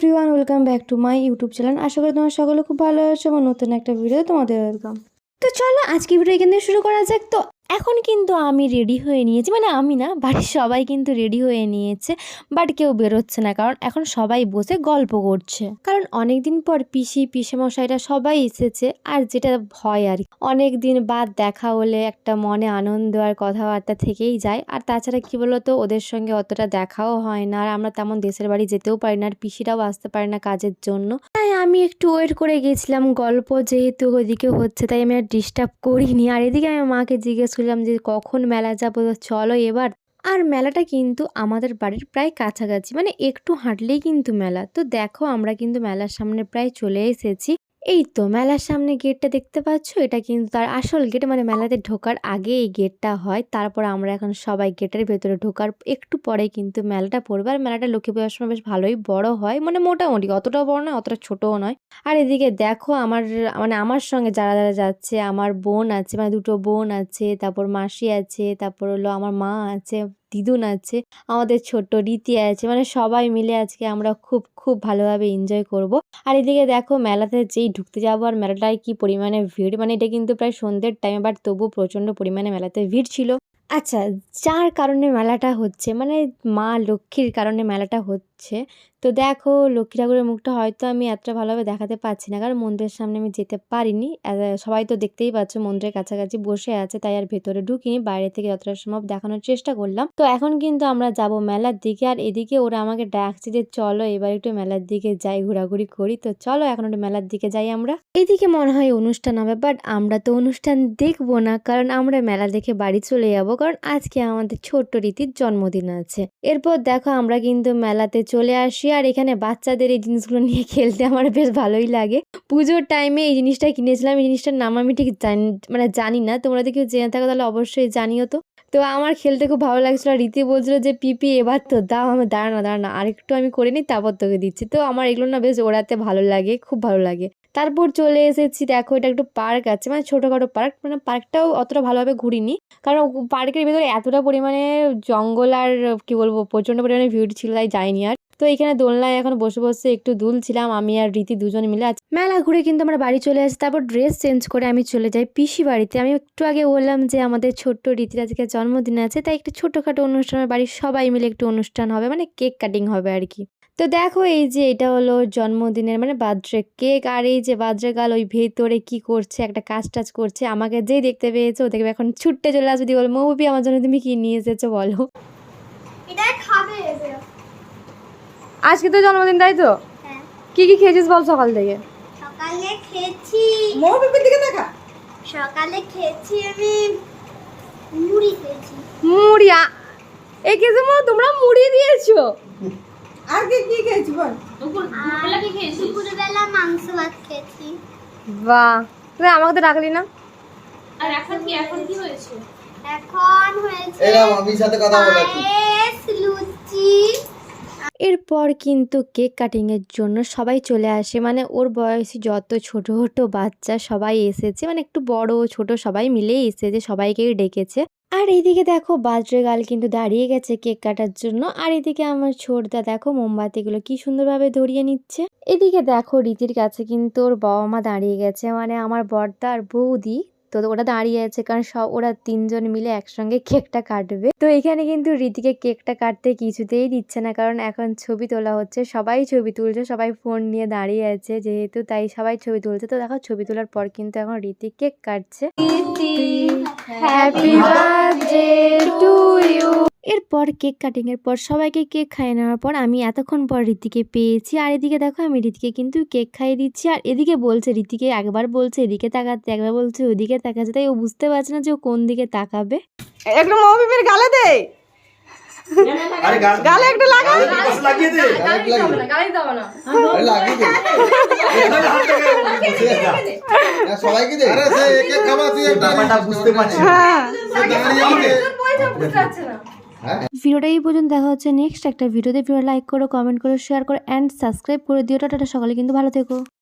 Everyone welcome back to my YouTube channel আশা করি তোমার সকলে খুব ভালো আছো আমার নতুন একটা ভিডিও তোমাদের ওয়েলকাম তো চলো, আজকে ভিডিও এখান থেকে শুরু করা যাক। তো এখন কিন্তু আমি রেডি হয়ে নিয়েছি মানে আমি না, বাড়ির সবাই কিন্তু রেডি হয়ে নিয়েছে বাট কেউ বেরোচ্ছে না, কারণ এখন সবাই বসে গল্প করছে। কারণ অনেক দিন পর পিসি, পিসেমশাইরা সবাই এসেছে, আর যেটা ভয় আর অনেক দিন বাদ দেখা হলে একটা মনে আনন্দ আর কথাবার্তা থেকেই যায়, আর তাছাড়া কি বলতো, ওদের সঙ্গে অতটা দেখাও হয় না, আর আমরা তেমন দেশের বাড়ি যেতেও পারি না, আর পিসিরাও আসতে পারে না কাজের জন্য। তাই আমি একটু ওয়েট করে গেছিলাম, গল্প যেহেতু ওদিকে হচ্ছে, তাই আমি আর ডিস্টার্ব করিনি, আর এদিকে আমি মাকে জিজ্ঞেস করলাম যে কখন মেলা যাব চলো এবার। আর মেলাটা কিন্তু আমাদের বাড়ির প্রায় কাছাকাছি মানে একটু হাঁটলেই কিন্তু মেলা। তো দেখো আমরা কিন্তু মেলার সামনে প্রায় চলে এসেছি। এই তো মেলার সামনে গেটটা দেখতে পাচ্ছ? এটা কিন্তু তার আসল গেট মানে মেলাতে ঢোকার আগে এই গেটটা হয়। তারপর আমরা এখন সবাই গেটের ভেতরে ঢোকার একটু পরে কিন্তু মেলাটা পড়বে। আর মেলাটা লক্ষ্মী পূজার সময় বেশ ভালোই বড় হয়। মানে মোটামুটি অতটাও বড় নয়, অতটা ছোটও নয়। আর এদিকে দেখো আমার মানে আমার সঙ্গে যারা যারা যাচ্ছে, আমার বোন আছে মানে দুটো বোন আছে, তারপর মাসি আছে, তারপর হলো আমার মা আছে। দিদুন আছে, আমাদের ছোট্ট রীতি আছে মানে সবাই মিলে আজকে আমরা খুব খুব ভালোভাবে এনজয় করব। আর এদিকে দেখো মেলাতে যেই ঢুকতে যাব আর মেলাটায় কি পরিমাণে ভিড় মানে এটা কিন্তু প্রায় সন্ধ্যের টাইমে বাট তবু প্রচণ্ড পরিমাণে মেলাতে ভিড় ছিল। আচ্ছা যার কারণে মেলাটা হচ্ছে মানে মা লক্ষ্মীর কারণে মেলাটা হচ্ছে তো দেখো লক্ষ্মী ঠাকুরের মুখটা হয়তো আমি এতটা ভালোভাবে দেখাতে পারছি না, কারণ মন্দিরের সামনে আমি যেতে পারিনি। সবাই তো দেখতেই পাচ্ছ মন্দিরের কাছাকাছি বসে আছে, তাই আর ভেতরে ঢুকিনি, বাইরে থেকে যতটা সম্ভব দেখানোর চেষ্টা করলাম। তো এখন কিন্তু আমরা যাব মেলার দিকে, আর এদিকে ওরা আমাকে ডাকছে যে, চলো এবার একটু মেলার দিকে যাই, ঘোরাঘুরি করি। তো চলো এখন একটু মেলার দিকে যাই আমরা। এদিকে মনে হয় অনুষ্ঠান হবে বাট আমরা তো অনুষ্ঠান দেখব না, কারণ আমরা মেলা দেখে বাড়ি চলে যাব, কারণ আজকে আমাদের ছোট্ট রীতির জন্মদিন আছে। এরপর দেখো আমরা কিন্তু মেলাতে চলে আসি আর এখানে বাচ্চাদের এই জিনিসগুলো নিয়ে খেলতে আমার বেশ ভালোই লাগে। পুজোর টাইমে এই জিনিসটা কিনেছিলাম। এই জিনিসটার নাম আমি ঠিক জানি মানে জানি না। তোমরা যদি কেউ জেনে থাকো তাহলে অবশ্যই জানিও তো। তো আমার খেলতে খুব ভালো লাগছিল আর রীতি বলছিল যে, পিপি, এবার তো দাও আমি দাঁড়ানো দাঁড়ানো দাঁড়া না আরেকটু আমি করে নিই, তারপর তোকে দিচ্ছি। তো আমার এগুলো না বেশ ওড়াতে ভালো লাগে, খুব ভালো লাগে। তারপর চলে এসেছি, দেখো এটা একটু পার্ক আছে মানে ছোটোখাটো পার্ক মানে পার্কটাও অতটা ভালোভাবে ঘুরিনি। কারণ পার্কের ভেতরে এতটা পরিমাণে জঙ্গল আর, কী বলব, প্রচণ্ড পরিমাণে ভিড় ছিল, তাই যাইনি আর। তো এখানে দোলনায় এখন বসে বসে একটু দুলছিলাম আমি আর রীতি দুজন মিলে আজ মেলা ঘুরে কিন্তু আমরা বাড়ি চলে আসি, তারপর ড্রেস চেঞ্জ করে আমি চলে যাই পিসি বাড়িতে। আমি একটু আগে বললাম যে আমাদের ছোট্ট রীতির আজকে জন্মদিন আছে, তাই একটু ছোটোখাটো অনুষ্ঠানের বাড়ির সবাই মিলে একটু অনুষ্ঠান হবে মানে কেক কাটিং হবে আর কি। তো দেখো এই যে এটা হলো জন্মদিনের মানে বার্থডে কেক আর এই যে বার্থডে গাল ওই ভেতরে কি করছে একটা কাজ টাজ করছে আমাকে যেই দেখতে পেয়েছ ও দেখবে এখন ছুটতে চলে আসবে। দিয়ে বলো মৌবি আমার জন্য তুমি কি নিয়ে এসেছ বলো? এটা আজকে তো জন্মদিন তাই তো? হ্যাঁ। কি কি খেয়েছিস বল সকাল থেকে? সকালে খেয়েছি মৌ দিকে দেখা সকালে খেয়েছি আমি মুড়ি খেয়েছি। মুড়ি কিছু তোমরা মুড়ি দিয়েছ? আর কি কি খেয়েছি বল? আর দুপুরবেলা মাংস ভাত খেয়েছি। বাহ। তুই আমাকে তো ডাকলি না? এখন হয়েছে? এরা মামির সাথে কথা বলে লুচি। এরপর কিন্তু কেক কাটিংয়ের জন্য সবাই চলে আসে। মানে ওর বয়সী যত ছোট ছোট বাচ্চা সবাই এসেছে। মানে একটু বড় ছোট সবাই মিলেই এসেছে সবাইকেই ডেকেছে। আর এইদিকে দেখো বাজরে গাল কিন্তু দাঁড়িয়ে গেছে কেক কাটার জন্য। আর এদিকে আমার ছোটদা দেখো মোমবাতিগুলো কি সুন্দরভাবে ধরিয়ে নিচ্ছে। এদিকে দেখো রীতির কাছে কিন্তু ওর বাবা মা দাঁড়িয়ে গেছে। মানে আমার বর্দা আর বৌদি তো ওরা দাঁড়িয়ে আছে কারণ সব ওরা তিনজন মিলে একসঙ্গে কেকটা কাটবে। তো এখানে কিন্তু রীতিকে কেকটা কাটতে কিছুতেই দিচ্ছে না কারণ এখন ছবি তোলা হচ্ছে। সবাই ছবি তুলছে, সবাই ফোন নিয়ে দাঁড়িয়ে আছে যেহেতু তাই সবাই ছবি তুলছে। তো দেখো ছবি তোলার পর কিন্তু এখন রীতি কেক কাটছে। হ্যাপি বার্থডে টু ইউ এরপর কেক কাটিং এর পর সবাইকে কেক খাইয়ে নেওয়ার পর আমি এতক্ষণ পর রীতিকে পেয়েছি। আর এদিকে দেখো আমি রীতিকে কিন্তু কেক খাইয়ে দিচ্ছি। আর এদিকে বলছে রীতিকে একবার বলছে এদিকে তাকাতে একবার বলছে ওদিকে তাকাচ্ছে তাই ও বুঝতে পারছে না যে ও কোন দিকে তাকাবে। একটু মৌ গালে দে। আরে গাল গালে একটু লাগা লাগিয়ে দে। দে। হ্যাঁ, সবাইকে আরে সে একে খাবা তুই ব্যাপারটা বুঝতে পারছিস হ্যাঁ। দাঁড়িয়ে আছে। ভিডিওটা এই পর্যন্ত দেখা হচ্ছে নেক্সট একটা ভিডিওতে। ভিডিও লাইক করো কমেন্ট করো শেয়ার করো অ্যান্ড সাবস্ক্রাইব করে দিও। টাটা সকালে কিন্তু ভালো থেকো।